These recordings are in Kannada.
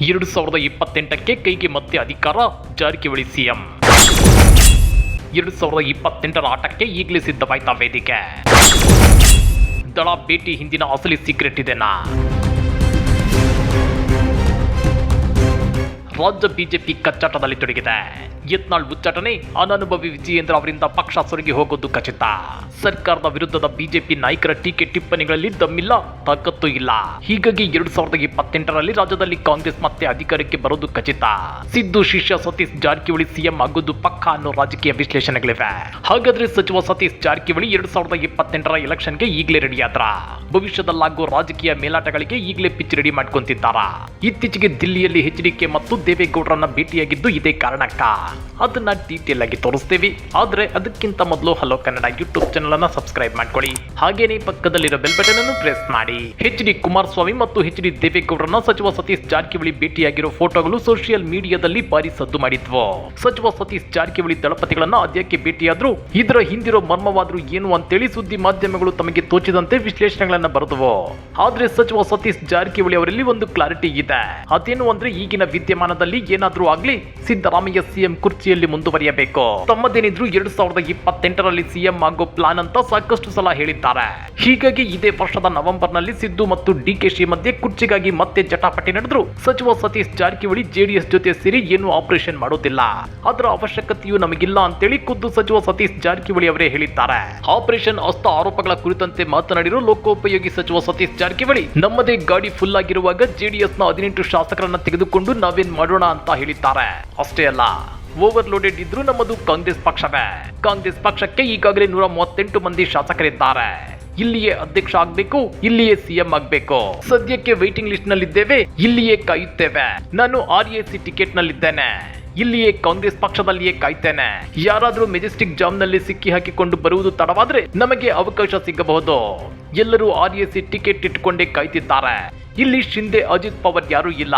ಎರಡು ಸಾವಿರದ ಇಪ್ಪತ್ತೆಂಟಕ್ಕೆ ಕೈಗೆ ಮತ್ತೆ ಅಧಿಕಾರ ಜಾರಕಿಹೊಳಿ ಸಿಎಂ. ಎರಡು ಸಾವಿರದ ಇಪ್ಪತ್ತೆಂಟರ ಆಟಕ್ಕೆ ಈಗಲೇ ಸಿದ್ಧವಾಯ್ತಾ ವೇದಿಕೆ. ದಳ ಭೇಟಿ ಹಿಂದಿನ ಅಸಲಿ ಸೀಕ್ರೆಟ್ ಇದೆನಾ? ರಾಜ್ಯ ಬಿಜೆಪಿ ಕಚ್ಚಾಟದಲ್ಲಿ ತೊಡಗಿದೆ. ಯತ್ನಾಳ್ ಉಚ್ಚಾಟನೆ ಅನನುಭವಿ ವಿಜಯೇಂದ್ರ ಅವರಿಂದ ಪಕ್ಷ ಸೊರಗಿ ಹೋಗೋದು ಖಚಿತ. ಸರ್ಕಾರದ ವಿರುದ್ಧದ ಬಿಜೆಪಿ ನಾಯಕರ ಟೀಕೆ ಟಿಪ್ಪಣಿಗಳಲ್ಲಿ ದಮ್ಮಿಲ್ಲ, ತಾಕತ್ತು ಇಲ್ಲ. ಹೀಗಾಗಿ ಎರಡ್ ಸಾವಿರದ ಇಪ್ಪತ್ತೆಂಟರಲ್ಲಿ ರಾಜ್ಯದಲ್ಲಿ ಕಾಂಗ್ರೆಸ್ ಮತ್ತೆ ಅಧಿಕಾರಕ್ಕೆ ಬರೋದು ಖಚಿತ. ಸಿದ್ದು, ಶಿಷ್ಯ ಸತೀಶ್ ಜಾರಕಿಹೊಳಿ ಸಿಎಂ ಆಗೋದು ಪಕ್ಕ ಅನ್ನೋ ರಾಜಕೀಯ ವಿಶ್ಲೇಷಣೆಗಳಿವೆ. ಹಾಗಾದ್ರೆ ಸಚಿವ ಸತೀಶ್ ಜಾರಕಿಹೊಳಿ ಎರಡ್ ಸಾವಿರದ ಇಪ್ಪತ್ತೆಂಟರ ಎಲೆಕ್ಷನ್ಗೆ ಈಗಲೇ ರೆಡಿಯಾದ್ರ? ಭವಿಷ್ಯದಲ್ಲಾಗೋ ರಾಜಕೀಯ ಮೇಲಾಟಗಳಿಗೆ ಈಗಲೇ ಪಿಚ್ ರೆಡಿ ಮಾಡ್ಕೊಂತಿದ್ದಾರಾ? ಇತ್ತೀಚೆಗೆ ದಿಲ್ಲಿಯಲ್ಲಿ ಎಚ್ಡಿಕೆ ಮತ್ತು ದೇವೇಗೌಡರನ್ನ ಭೇಟಿಯಾಗಿದ್ದು ಇದೇ ಕಾರಣಕ್ಕ. ಅದನ್ನ ಡೀಟೇಲ್ ಆಗಿ ತೋರಿಸ್ತೀವಿ. ಆದ್ರೆ ಅದಕ್ಕಿಂತ ಮೊದಲು ಹಲೋ ಕನ್ನಡ ಯೂಟ್ಯೂಬ್ ಚಾನಲ್ ಅನ್ನ ಸಬ್ಸ್ಕ್ರೈಬ್ ಮಾಡ್ಕೊಳ್ಳಿ. ಹಾಗೇನೇ ಪಕ್ಕದಲ್ಲಿರೋ ಬೆಲ್ ಬಟನ್ ಅನ್ನು ಪ್ರೆಸ್ ಮಾಡಿ. ಎಚ್ ಡಿ ಕುಮಾರಸ್ವಾಮಿ ಮತ್ತು ಹೆಚ್ ಡಿ ದೇವೇಗೌಡರನ್ನ ಸಚಿವ ಸತೀಶ್ ಜಾರಕಿಹೊಳಿ ಭೇಟಿಯಾಗಿರೋ ಫೋಟೋಗಳು ಸೋಷಿಯಲ್ ಮೀಡಿಯಾದಲ್ಲಿ ಭಾರಿ ಸದ್ದು ಮಾಡಿದ್ವು. ಸಚಿವ ಸತೀಶ್ ಜಾರಕಿಹೊಳಿ ದಳಪತಿಗಳನ್ನ ಅದ್ಯಕ್ಕೆ ಭೇಟಿಯಾದ್ರು ಇದರ ಹಿಂದಿರೋ ಮರ್ಮವಾದ್ರು ಏನು ಅಂತೇಳಿ ಸುದ್ದಿ ಮಾಧ್ಯಮಗಳು ತಮಗೆ ತೋಚಿದಂತೆ ವಿಶ್ಲೇಷಣೆಗಳನ್ನ ಬರೆದವು. ಆದ್ರೆ ಸಚಿವ ಸತೀಶ್ ಜಾರಕಿಹೊಳಿ ಅವರಲ್ಲಿ ಒಂದು ಕ್ಲಾರಿಟಿ ಇದೆ. ಅದೇನು ಅಂದ್ರೆ ಈಗಿನ ವಿದ್ಯಮಾನದಲ್ಲಿ ಏನಾದ್ರೂ ಆಗ್ಲಿ ಸಿದ್ದರಾಮಯ್ಯ ಸಿಎಂ ಕುರ್ಚಿಯಲ್ಲಿ ಮುಂದುವರಿಯಬೇಕು. ತಮ್ಮದೇನಿದ್ರು ಎರಡ್ ಸಾವಿರದ ಇಪ್ಪತ್ತೆಂಟರಲ್ಲಿ ಸಿಎಂ ಆಗೋ ಪ್ಲಾನ್ ಅಂತ ಸಾಕಷ್ಟು ಸಲ ಹೇಳಿದ್ದಾರೆ. ಹೀಗಾಗಿ ಇದೇ ವರ್ಷದ ನವೆಂಬರ್ನಲ್ಲಿ ಸಿದ್ದು ಮತ್ತು ಡಿಕೆಶಿ ಮಧ್ಯೆ ಕುರ್ಚಿಗಾಗಿ ಮತ್ತೆ ಜಟಾಪಟಿ ನಡೆದ್ರು. ಸಚಿವ ಸತೀಶ್ ಜಾರಕಿಹೊಳಿ ಜೆಡಿಎಸ್ ಜೊತೆ ಸೇರಿ ಏನು ಆಪರೇಷನ್ ಮಾಡುತ್ತಿಲ್ಲ ಅದರ ಅವಶ್ಯಕತೆಯೂ ನಮಗಿಲ್ಲ ಅಂತೇಳಿ ಖುದ್ದು ಸಚಿವ ಸತೀಶ್ ಜಾರಕಿಹೊಳಿ ಅವರೇ ಹೇಳಿದ್ದಾರೆ. ಆಪರೇಷನ್ ಅಸ್ತ ಆರೋಪಗಳ ಕುರಿತಂತೆ ಮಾತನಾಡಿರೋ ಲೋಕೋಪಯೋಗಿ ಸಚಿವ ಸತೀಶ್ ಜಾರಕಿಹೊಳಿ, ನಮ್ಮದೇ ಗಾಡಿ ಫುಲ್ ಆಗಿರುವಾಗ ಜೆಡಿಎಸ್ನ ಹದಿನೆಂಟು ಶಾಸಕರನ್ನ ತೆಗೆದುಕೊಂಡು ನಾವೇನ್ ಮಾಡೋಣ ಅಂತ ಹೇಳಿದ್ದಾರೆ. ಅಷ್ಟೇ ಅಲ್ಲ. ಓವರ್ಲೋಡೆಡ್ ಇದ್ರೂ ನಮ್ಮದು ಕಾಂಗ್ರೆಸ್ ಪಕ್ಷವೇ. ಕಾಂಗ್ರೆಸ್ ಪಕ್ಷಕ್ಕೆ ಈಗಾಗಲೇ ನೂರ ಮೂವತ್ತೆಂಟು ಮಂದಿ ಶಾಸಕರಿದ್ದಾರೆ. ಇಲ್ಲಿಯೇ ಅಧ್ಯಕ್ಷ ಆಗ್ಬೇಕು, ಇಲ್ಲಿಯೇ ಸಿಎಂ ಆಗ್ಬೇಕು. ಸದ್ಯಕ್ಕೆ ವೈಟಿಂಗ್ ಲಿಸ್ಟ್ ನಲ್ಲಿದ್ದೇವೆ ಇಲ್ಲಿಯೇ ಕಾಯುತ್ತೇವೆ. ನಾನು ಆರ್ ಎ ಸಿ ಟಿಕೆಟ್ ನಲ್ಲಿದ್ದೇನೆ ಇಲ್ಲಿಯೇ ಕಾಂಗ್ರೆಸ್ ಪಕ್ಷದಲ್ಲಿಯೇ ಕಾಯ್ತೇನೆ. ಯಾರಾದ್ರೂ ಮೆಜೆಸ್ಟಿಕ್ ಜಾಮ್ನಲ್ಲಿ ಸಿಕ್ಕಿ ಹಾಕಿಕೊಂಡು ಬರುವುದು ತಡವಾದ್ರೆ ನಮಗೆ ಅವಕಾಶ ಸಿಗಬಹುದು. ಎಲ್ಲರೂ ಆರ್ ಎ ಸಿ ಟಿಕೆಟ್ ಇಟ್ಕೊಂಡೇ ಕಾಯ್ತಿದ್ದಾರೆ. ಇಲ್ಲಿ ಶಿಂದೆ ಅಜಿತ್ ಪವರ್ ಯಾರೂ ಇಲ್ಲ.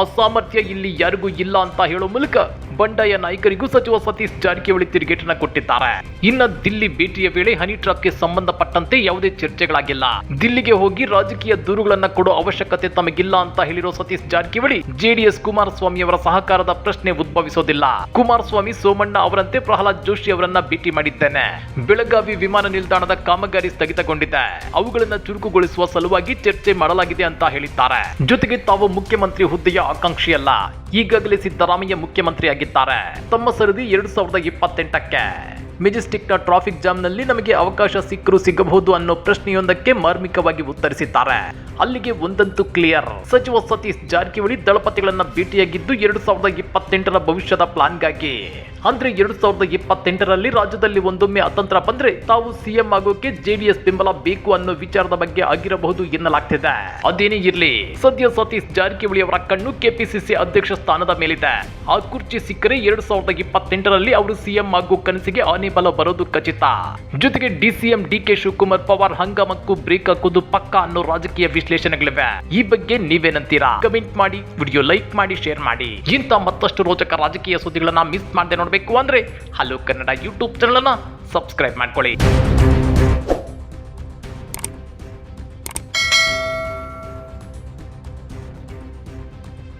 ಅಸಾಮರ್ಥ್ಯ ಸಾಮರ್ಥ್ಯ ಇಲ್ಲಿ ಯಾರಿಗೂ ಇಲ್ಲ ಅಂತ ಹೇಳೋ ಮೂಲಕ ಬಂಡಾಯ ನಾಯಕರಿಗೂ ಸಚಿವ ಸತೀಶ್ ಜಾರಕಿಹೊಳಿ ತಿರುಗೇಟನ ಕೊಟ್ಟಿದ್ದಾರೆ. ಇನ್ನ ದಿಲ್ಲಿ ಭೇಟಿಯ ವೇಳೆ ಹನಿ ಟ್ರಾಪ್ಗೆ ಸಂಬಂಧಪಟ್ಟಂತೆ ಯಾವುದೇ ಚರ್ಚೆಗಳಾಗಿಲ್ಲ. ದಿಲ್ಲಿಗೆ ಹೋಗಿ ರಾಜಕೀಯ ದೂರುಗಳನ್ನ ಕೊಡೋ ಅವಶ್ಯಕತೆ ತಮಗಿಲ್ಲ ಅಂತ ಹೇಳಿರೋ ಸತೀಶ್ ಜಾರಕಿಹೊಳಿ ಜೆಡಿಎಸ್ ಕುಮಾರಸ್ವಾಮಿ ಅವರ ಸಹಕಾರದ ಪ್ರಶ್ನೆ ಉದ್ಭವಿಸೋದಿಲ್ಲ. ಕುಮಾರಸ್ವಾಮಿ ಸೋಮಣ್ಣ ಅವರಂತೆ ಪ್ರಹ್ಲಾದ್ ಜೋಶಿ ಅವರನ್ನ ಭೇಟಿ ಮಾಡಿದ್ದೇನೆ. ಬೆಳಗಾವಿ ವಿಮಾನ ನಿಲ್ದಾಣದ ಕಾಮಗಾರಿ ಸ್ಥಗಿತಗೊಂಡಿದೆ. ಅವುಗಳನ್ನ ಚುರುಕುಗೊಳಿಸುವ ಸಲುವಾಗಿ ಚರ್ಚೆ ಮಾಡಲಾಗಿದೆ ಅಂತ ಹೇಳಿದ್ದಾರೆ. ಜೊತೆಗೆ ತಾವು ಮುಖ್ಯಮಂತ್ರಿ ಹುದ್ದೆಯ ಆಕಾಂಕ್ಷಿಯಲ್ಲ. ಈಗಾಗಲೇ ಸಿದ್ದರಾಮಯ್ಯ ಮುಖ್ಯಮಂತ್ರಿ ಆಗಿದ್ದಾರೆ ತಮ್ಮ ಸರದಿ ಎರಡ್ ಸಾವಿರದ ಇಪ್ಪತ್ತೆಂಟಕ್ಕೆ. ಮೆಜೆಸ್ಟಿಕ್ನ ಟ್ರಾಫಿಕ್ ಜಾಮ್ನಲ್ಲಿ ನಮಗೆ ಅವಕಾಶ ಸಿಕ್ಕರೂ ಸಿಗಬಹುದು ಅನ್ನೋ ಪ್ರಶ್ನೆಯೊಂದಕ್ಕೆ ಮಾರ್ಮಿಕವಾಗಿ ಉತ್ತರಿಸಿದ್ದಾರೆ. ಅಲ್ಲಿಗೆ ಒಂದಂತೂ ಕ್ಲಿಯರ್ ಸಚಿವ ಸತೀಶ್ ಜಾರಕಿಹೊಳಿ ದಳಪತಿಗಳನ್ನ ಭೇಟಿಯಾಗಿದ್ದು ಎರಡು ಸಾವಿರದ ಇಪ್ಪತ್ತೆಂಟರ ಭವಿಷ್ಯದ ಪ್ಲಾನ್ಗಾಗಿ. ಅಂದ್ರೆ ಎರಡು ಸಾವಿರದ ಇಪ್ಪತ್ತೆಂಟರಲ್ಲಿ ರಾಜ್ಯದಲ್ಲಿ ಒಂದೊಮ್ಮೆ ಅತಂತ್ರ ಬಂದ್ರೆ ತಾವು ಸಿಎಂ ಆಗೋಕೆ ಜೆಡಿಎಸ್ ಬೆಂಬಲ ಬೇಕು ಅನ್ನೋ ವಿಚಾರದ ಬಗ್ಗೆ ಆಗಿರಬಹುದು ಎನ್ನಲಾಗ್ತಿದೆ. ಅದೇನೇ ಇರ್ಲಿ, ಸದ್ಯ ಸತೀಶ್ ಜಾರಕಿಹೊಳಿ ಅವರ ಕಣ್ಣು ಕೆಪಿಸಿಸಿ ಅಧ್ಯಕ್ಷ ಸ್ಥಾನದ ಮೇಲಿದೆ. ಆ ಕುರ್ಚಿ ಸಿಕ್ಕರೆ ಎರಡು ಸಾವಿರದ ಇಪ್ಪತ್ತೆಂಟರಲ್ಲಿ ಅವರು ಸಿಎಂ ಆಗೋ ಕನಸಿಗೆ ಆನೆ ಬಲ ಬರೋದು ಖಚಿತ. ಜೊತೆಗೆ DCM D K Shivakumar Pawar, ಹಂಗಾಮಕ್ಕೂ break ಹಾಕೋದು ಪಕ್ಕ ಅನ್ನೋ ರಾಜಕೀಯ ವಿಶ್ಲೇಷಣೆಗಳಿವೆ. ಈ ಬಗ್ಗೆ ನೀವೇನಂತೀರಾ? ಕಮೆಂಟ್ ಮಾಡಿ, ವಿಡಿಯೋ ಲೈಕ್ ಮಾಡಿ, ಶೇರ್ ಮಾಡಿ. ಇಂಥ ಮತ್ತಷ್ಟು ರೋಚಕ ರಾಜಕೀಯ ಸುದ್ದಿಗಳನ್ನ ಮಿಸ್ ಮಾಡದೆ ನೋಡಬೇಕು ಅಂದ್ರೆ ಹಲೋ ಕನ್ನಡ ಯೂಟ್ಯೂಬ್ ಚಾನಲ್ ಅನ್ನ ಸಬ್ಸ್ಕ್ರೈಬ್ ಮಾಡ್ಕೊಳ್ಳಿ.